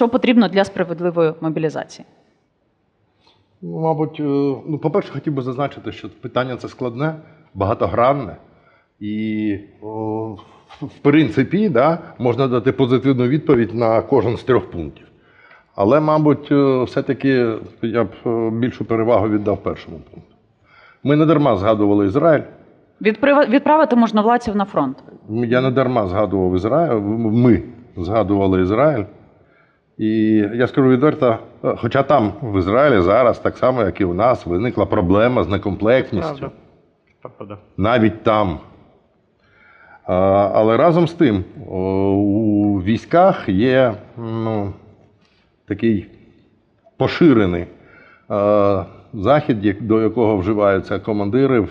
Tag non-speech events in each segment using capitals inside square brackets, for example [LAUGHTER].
Що потрібно для справедливої мобілізації? Ну, мабуть, е, ну, по-перше, хотів би зазначити, що питання це складне, багатогранне. І, о, в принципі, да, можна дати позитивну відповідь на кожен з трьох пунктів. Але, мабуть, е, все-таки я б е, більшу перевагу віддав першому пункту. Ми не дарма згадували Ізраїль. Відправити можновладців на фронт. Я не дарма згадував Ізраїль. Ми згадували Ізраїль. І я скажу відверто, хоча там в Ізраїлі зараз, так само, як і у нас, виникла проблема з некомплектністю. Правда. Навіть там. Але разом з тим, у військах є ну, такий поширений захід, до якого вживаються командири, е,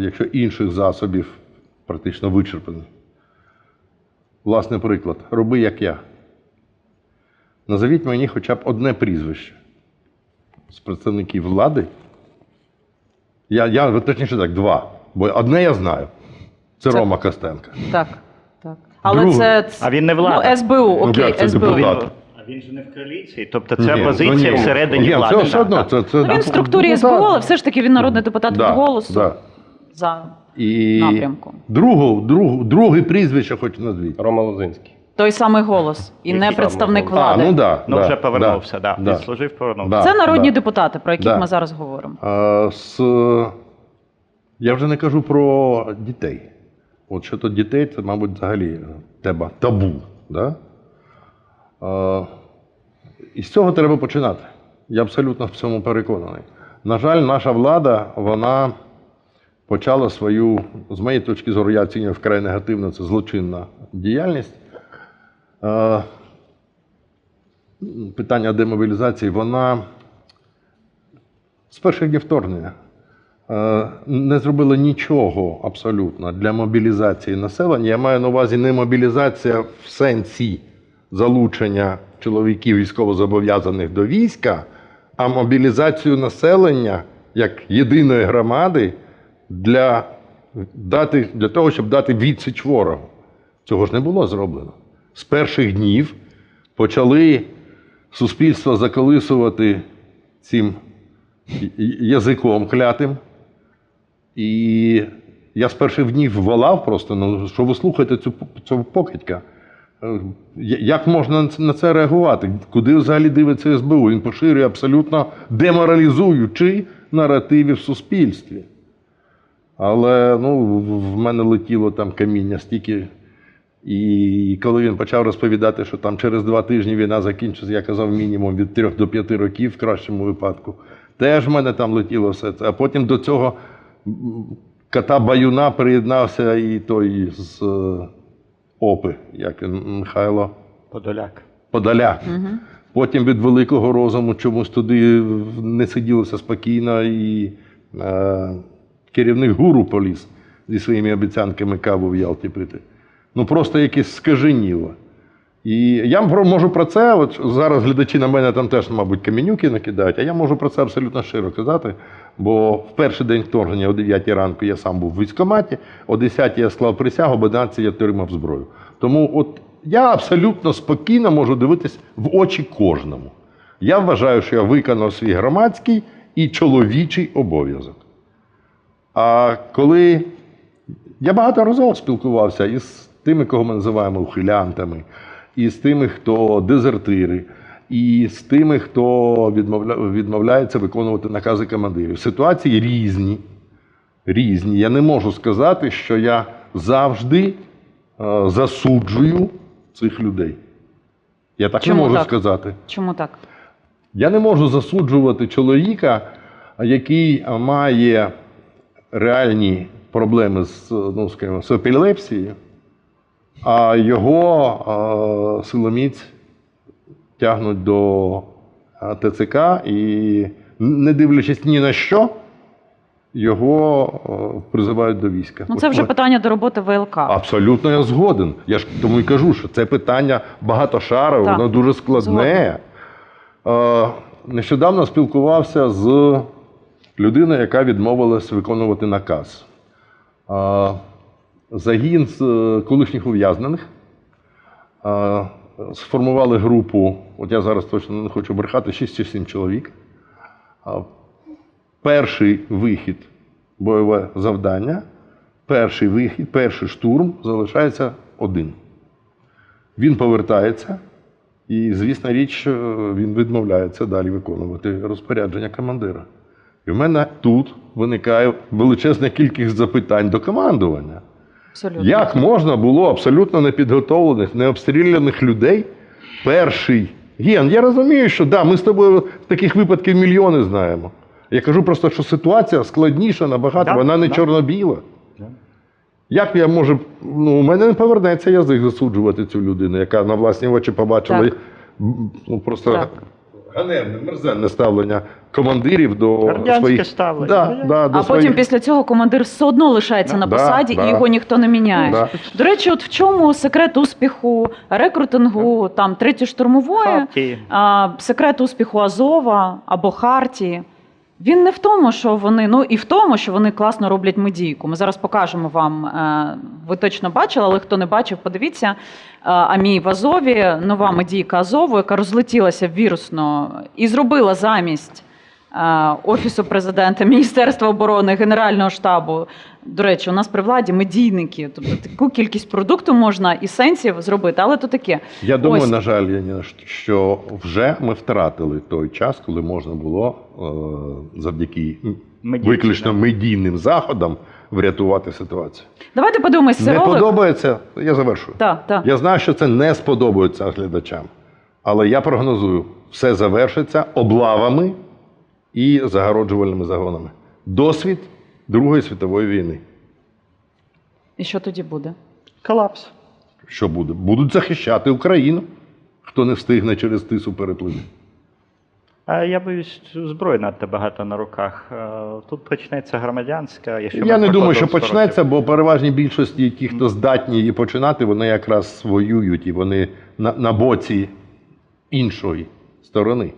якщо інших засобів практично вичерпані. Власний приклад. Роби як я. Назовіть мені хоча б одне прізвище з представників влади. Я, я точніше так, два. Бо одне я знаю. Це, Це- Рома Костенка. Так, так. Але Друге. це А він не влада. Ну, СБУ, окей, як це СБУ. депутат? Він, а він же не в коаліції, тобто це Ні, позиція ну, ні. всередині Ні, влади. Це все одно. Це, це, Ну, він в структурі Ну, СБУ, але все ж таки він народний депутат Да, від голосу да. за І напрямку. другу, другу, друге прізвище хоч назвіть. Рома Лозинський. Той самий голос і Який не представник голос? влади. А, ну да, Ну, да, вже повернувся, да, да. да. Відслужив, повернувся. Да. Це народні да. депутати, про яких Да. ми зараз говоримо. А, з, я вже не кажу про дітей. От щодо дітей, це, мабуть, взагалі тема табу. Да? А, і з цього треба починати. Я абсолютно в цьому переконаний. На жаль, наша влада, вона почала свою, з моєї точки зору, я оцінюю вкрай негативно, це злочинна діяльність. Питання демобілізації, вона з перших днів вторгнення не зробила нічого абсолютно для мобілізації населення. Я маю на увазі не мобілізація в сенсі залучення чоловіків військовозобов'язаних до війська, а мобілізацію населення як єдиної громади для, дати, для того, щоб дати відсіч ворогу. Цього ж не було зроблено. З перших днів почали суспільство заколисувати цим язиком клятим. І я з перших днів волав просто, ну, що ви слухаєте цю, цю покидька. Е, Як можна на це- реагувати? Куди взагалі дивиться СБУ? Він поширює абсолютно деморалізуючи наративи в суспільстві. Але ну, в мене летіло там каміння стільки. І коли він почав розповідати, що там через два тижні війна закінчиться, я казав мінімум від 3 до 5 років в кращому випадку. Теж в мене там летіло все це. А потім до цього кота Баюна приєднався і той з е, Опи, як він, Михайло Подоляк. Подоляк. Потім від великого розуму чомусь туди не сиділося спокійно, і е, керівник гуру поліз зі своїми обіцянками каву в Ялті пити. Ну просто якесь скаженіло. І я можу про це, от зараз глядачі на мене там теж, мабуть, камінюки накидають, а я можу про це абсолютно щиро казати. Бо в перший день вторгнення о 9 ранку я сам був в військкоматі, о 10 я склав присягу, об 11 я отримав зброю. Тому от я абсолютно спокійно можу дивитись в очі кожному. Я вважаю, що я виконав свій громадський і чоловічий обов'язок. А коли я багато разів спілкувався із тими, кого ми називаємо ухилянтами, і з тими, хто дезертири, і з тими, хто відмовля... відмовляється виконувати накази командирів. Ситуації різні. Різні. Я не можу сказати, що я завжди е, засуджую цих людей. Я так Чому не можу так? сказати. Чому так? Я не можу засуджувати чоловіка, який має реальні проблеми з, ну, скажімо, з епілепсією, а його силоміць тягнуть до ТЦК і, не дивлячись ні на що, його призивають до війська. Ну це вже питання до роботи ВЛК. Абсолютно я згоден. Я ж тому і кажу, що це питання багатошарове, Так, воно дуже складне. Е, Нещодавно спілкувався з людиною, яка відмовилась виконувати наказ. Загін з е, колишніх ув'язнених сформували групу, от я зараз точно не хочу брехати, 6 чи 7 чоловік. Перший вихід бойове завдання, перший вихід, перший штурм залишається один. Він повертається, і, звісна річ, е, він відмовляється далі виконувати розпорядження командира. І в мене тут виникає величезна кількість запитань до командування. Абсолютно. Як можна було абсолютно непідготовлених, необстріляних людей перший. Ген, я розумію, що да, ми з тобою таких випадків мільйони знаємо. Я кажу просто, що ситуація складніша набагато, Да, вона не да. чорно-біла. Да. Як я можу. Ну, у мене не повернеться язик засуджувати цю людину, яка на власні очі побачила Так. ну, просто Так. Ганебне, мерзенне ставлення командирів до Радянське своїх. ставлення. Да, да, до А своїх... потім після цього командир все одно лишається на посаді, да. і його ніхто не міняє. Да. До речі, от в чому секрет успіху рекрутингу там третьої штурмової, а, секрет успіху Азова або Хартії. Він не в тому, що вони, ну і в тому, що вони класно роблять медійку. Ми зараз покажемо вам. е, Ви точно бачили, але хто не бачив, подивіться. Е, Амій в Азові, нова медійка Азову, яка розлетілася вірусно і зробила замість е, Офісу президента, [LAUGHS] Міністерства оборони, Генерального штабу. До речі, у нас при владі медійники. Тобто таку кількість продукту можна і сенсів зробити, але то таке. Я думаю, Ось. на жаль, Яніна, що вже ми втратили той час, коли можна було е, завдяки Медійці, виключно да. медійним заходам врятувати ситуацію. Давайте подивимось цей Не ролик. подобається, я завершую. Так, так. Я знаю, що це не сподобається глядачам, але я прогнозую, все завершиться облавами і загороджувальними загонами. Досвід Другої світової війни. І що тоді буде? Колапс. Що буде? Будуть захищати Україну, хто не встигне через тису переплити. А я боюсь, зброї надто багато на руках. Е, Тут почнеться громадянська. Якщо Я не думаю, що почнеться, років. бо переважній більшості ті, хто здатні її починати, вони якраз воюють і вони на, на боці іншої сторони.